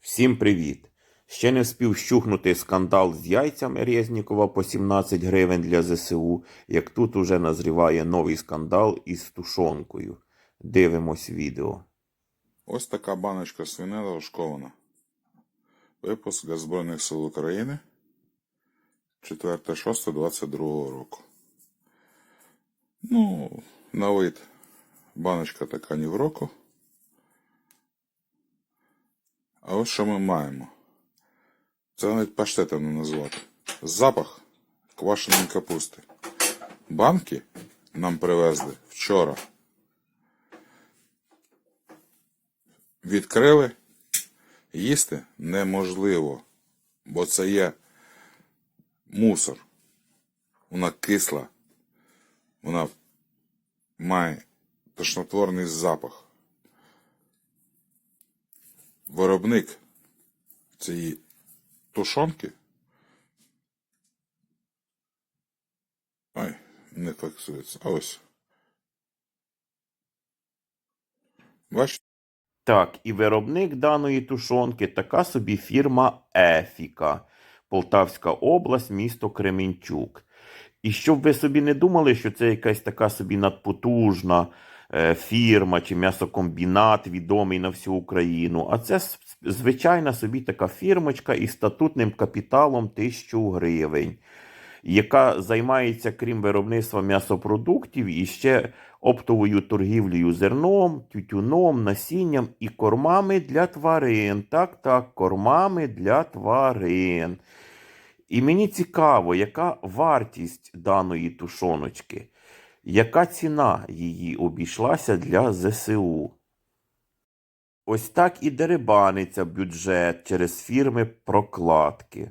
Всім привіт! Ще не вспів щухнути скандал з яйцями Резнікова по 17 гривень для ЗСУ, як тут уже назріває новий скандал із тушонкою. Дивимось відео. Ось така баночка свинина ошкована. Випуск для Збройних сил України 4.6.22 року. Ну, на вид баночка така ні в року. А ось що ми маємо. Це навіть паштетом не назвати. Запах квашеної капусти. Банки нам привезли вчора. Відкрили. Їсти неможливо, бо це є мусор. Вона кисла. Вона має тошнотворний запах. Виробник цієї тушонки. Ай, не фіксується. А ось. Бачите? Так, і виробник даної тушонки така собі фірма Ефіка, Полтавська область, місто Кременчук. І щоб ви собі не думали, що це якась така собі надпотужна фірма чи м'ясокомбінат, відомий на всю Україну, а це звичайна собі така фірмочка із статутним капіталом 1000 гривень, яка займається, крім виробництва м'ясопродуктів, і ще оптовою торгівлею зерном, тютюном, насінням і кормами для тварин. Так, так, кормами для тварин. І мені цікаво, яка вартість даної тушоночки, яка ціна її обійшлася для ЗСУ. Ось так і деребаниться бюджет через фірми прокладки.